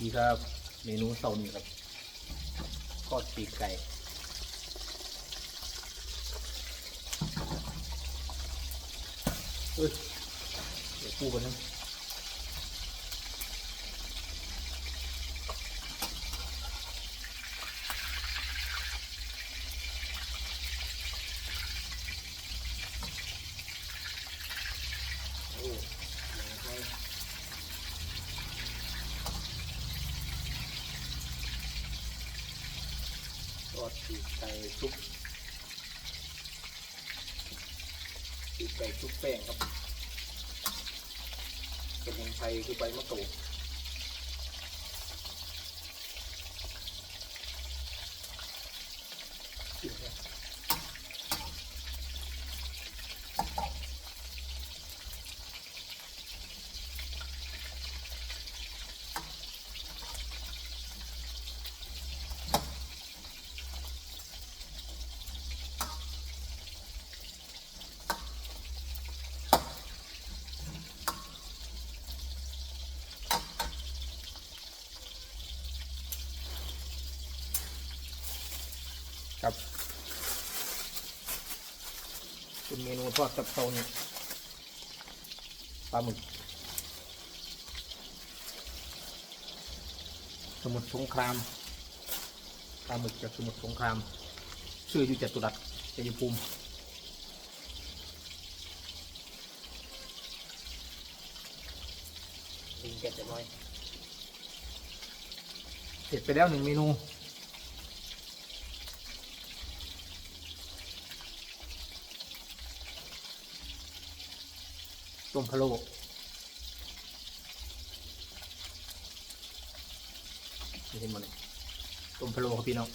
นี่ครับเมนูเสาร์นี้ครับทอดปีกไก่เฮ้ยเดี๋ยวปูกันนะโอ้หนังไทย ทอดปีกไก่ชุบปีกไก่ชุบแป้งครับสมุนไพรคือใบมะกรูด ครับเป็นเมนูทอดกับเตาเนี่ยปลาหมึก สมุทรสงครามปลาหมึกจากสมุทรสงครามชื่ออยู่จตุรัสชัยภูมิลิงแกะจะน้อยเสร็จไปแล้วหนึ่งเมนู ต้มพะโล้นี่เห็นหมดเลยต้มพะโล้ครับพี่น้อง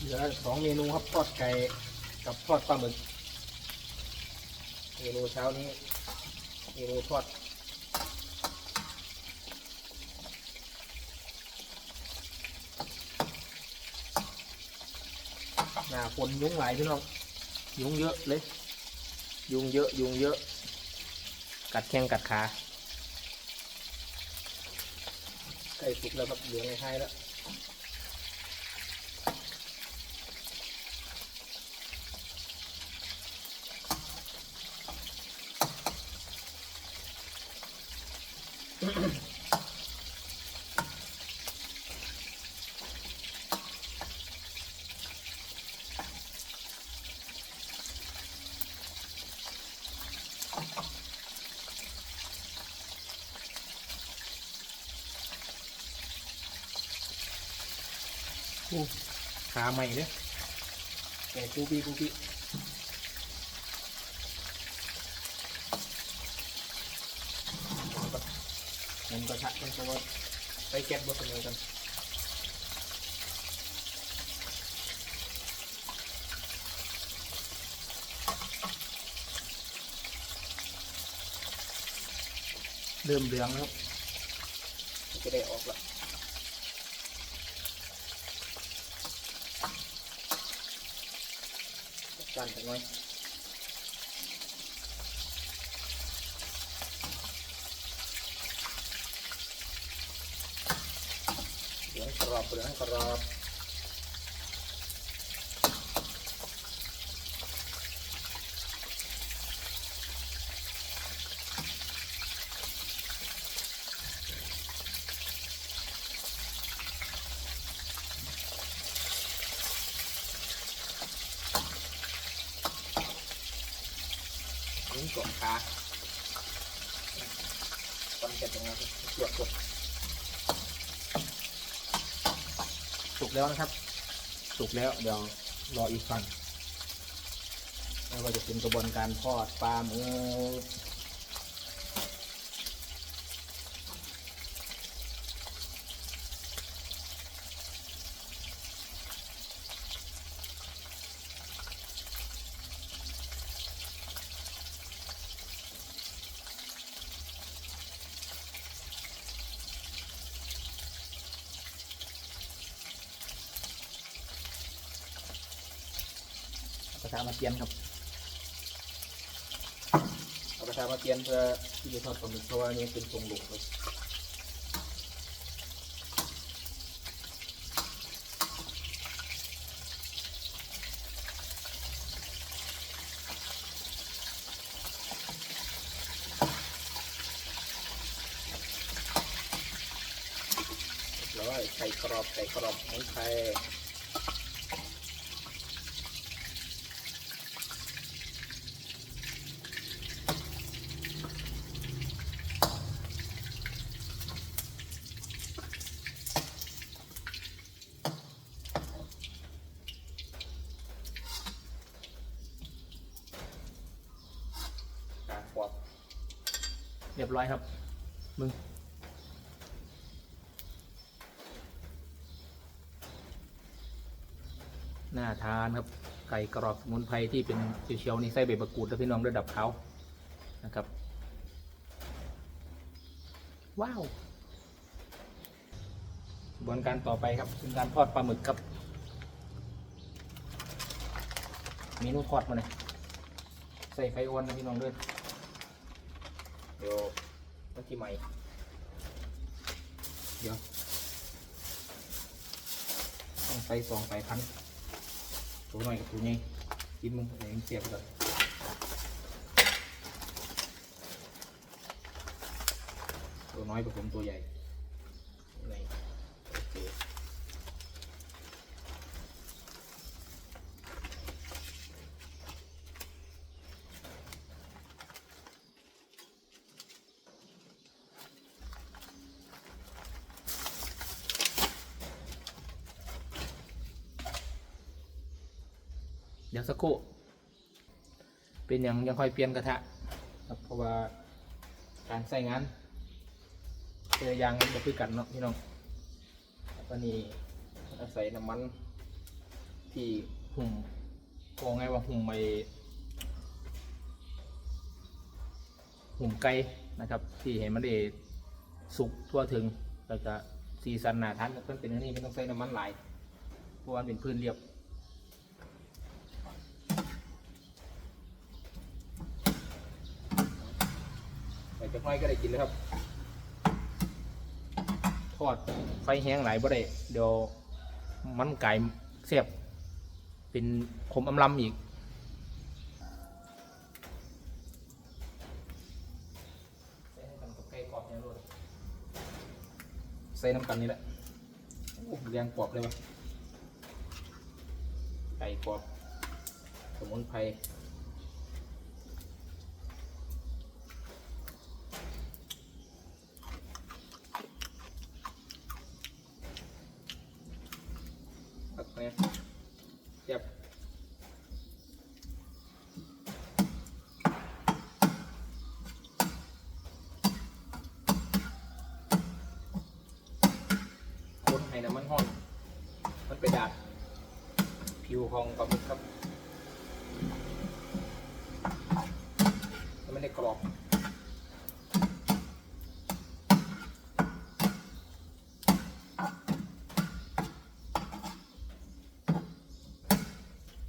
เหลือสองเมนูครับทอดไก่กับทอดปลาหมึกเมนูเช้านี้เมนูทอด หน้าฝนยุงหลายพี่น้องยุงเยอะเลย ยุงเยอะยุงเยอะ กัดแข้งกัดขาใกล้สุกแล้วครับเหลืองในท้ายแล้วโอ้ ขาใหม่เลยแกะกูปีกูปีมันกระทะมันตัวไปแก๊สบดเสมอกันเริ่มเหลืองแล้วจะได้ออกแล้ว จันจังหน่อยเหลืองกรอบเหลืองกรอบ ลุ้นกดขาตอนเสร็จตรงนั้นเกือบกดสุกแล้วนะครับ สุกแล้วเดี๋ยวรออีกฝั่งแล้วก็จะเป็นกระบวนการทอดปลาหมูะมาเตียนครับ เอากระทะมาเตียนเพื่อที่จะทอดปลาหมึกเพราะว่านี่เป็นทรงหลุกเลยเรียบร้อยไก่กรอบไก่กรอบหมูไทย การปอกเรี ยบร้อยครับ มึงน่าทานครับ ไก่กรอบสมุนไพรที่เป็นเชียวๆนี่ใส่ใบมะกรูดและพี่น้องระดับเขานะครับ ว้าวกระบวนการต่อไปครับเป็นการทอดปลาหมึกครับเมนูทอดมาเลยใส่ไฟอ่อนนะพี่น้องด้วย ดี๋ยวมาที่ใหม่เดี๋ยวต้องใส่สองสายพันตัวหน่อยกับตัวนี้กินมึงเดี๋ยวยังเสียบก่อนตัวน้อยผสมตัวใหญ่นี่โอเค เดี๋ยวสักครู่เป็นอย่างยังค่อยเปลี่ยนกระทะครับเพราะว่าการใส่งานเจอยางมันจะคือกันเนาะพี่น้องแล้วก็นี่อาศัยน้ำมันที่หุ่มโกงไงว่าหุ่มไปหุ่มไก่นะครับ ที่เห็นมันได้สุกทั่วถึงแล้วก็สีสันหนาทานก็เป็นอันนี้ไม่ต้องใส่น้ำมันหลายเพราะว่าเป็นพื้นเรียบ ใส่จักหน้อยก็ได้กินเลยครับ ทอดไฟแห้งหลายบ่ได้เดี๋ยวมันไก่เสียบเป็นขมอำลำอีกใส่ให้กันกับไก่กรอบเนี่ยรวดใส่น้ำกันนี่แหละโอ้เรียงกรอบเลยวะไก่กรอบ สมุนไพร แบบนี้เจ็บคน ให้น้ำมันห้อน มันไปดาดผิวของปลาหมึกครับแล้วไม่ได้กรอบ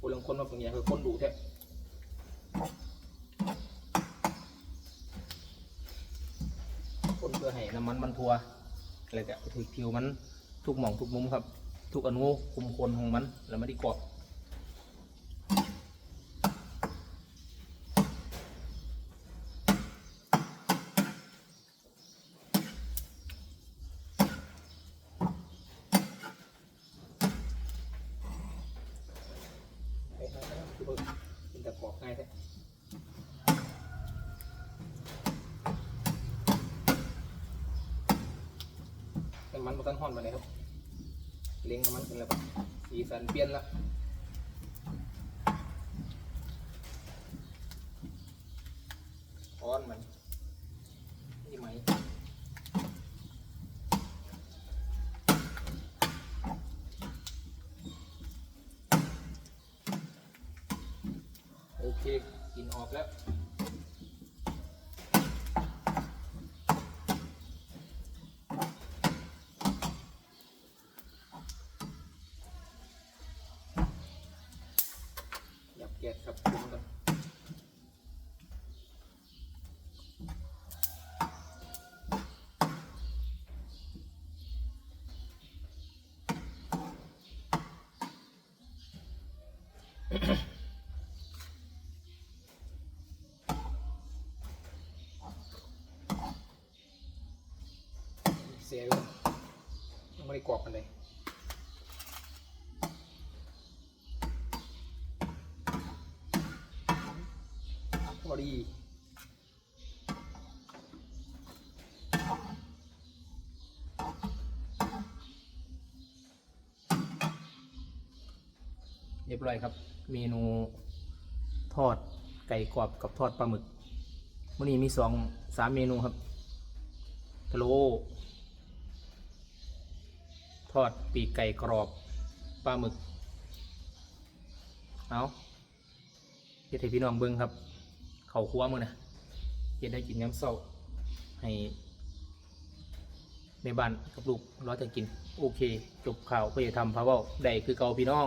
คนลังคนมาเป็นอย่างคือคนดูแท้คนเพื่อให้น้ำมันมันทัวอะไรแต่ถือผิวมัน ทุกหม่องทุกมุมครับ ทุกอนุคุมคนของมัน แล้วไม่ได้กรอบไปหาแล้วคือเบิ่งเป็นแต่กรอบง่ายแท้น้ำมันมันต้นห่อนมาเลยครับ เลี้ยงมันเป็นแล้วครับสีสันเปลี่ยนละอ้อนมันไหมโอเคกินออกแล้ว หยับแกะใส่ปรุงก่อนเสียเลยยังไม่ได้กรอบกันเลย อดีเรียบร้อยครับ เมนูทอดไก่กรอบกับทอดปลาหมึกวันนี้มีสองสามเมนูครับทะโลทอดปีกไก่กรอบปลาหมึก เอาเฮ็ดให้พี่น้องเบิ่งครับ เขาครัวมือนะเฮ็ดได้กินย้ำเศร้าให้ในบ้านกับลูกรอจะกิน โอเค จบข่าวก็จะทำพาเวลได้คือเกาพี่น้อง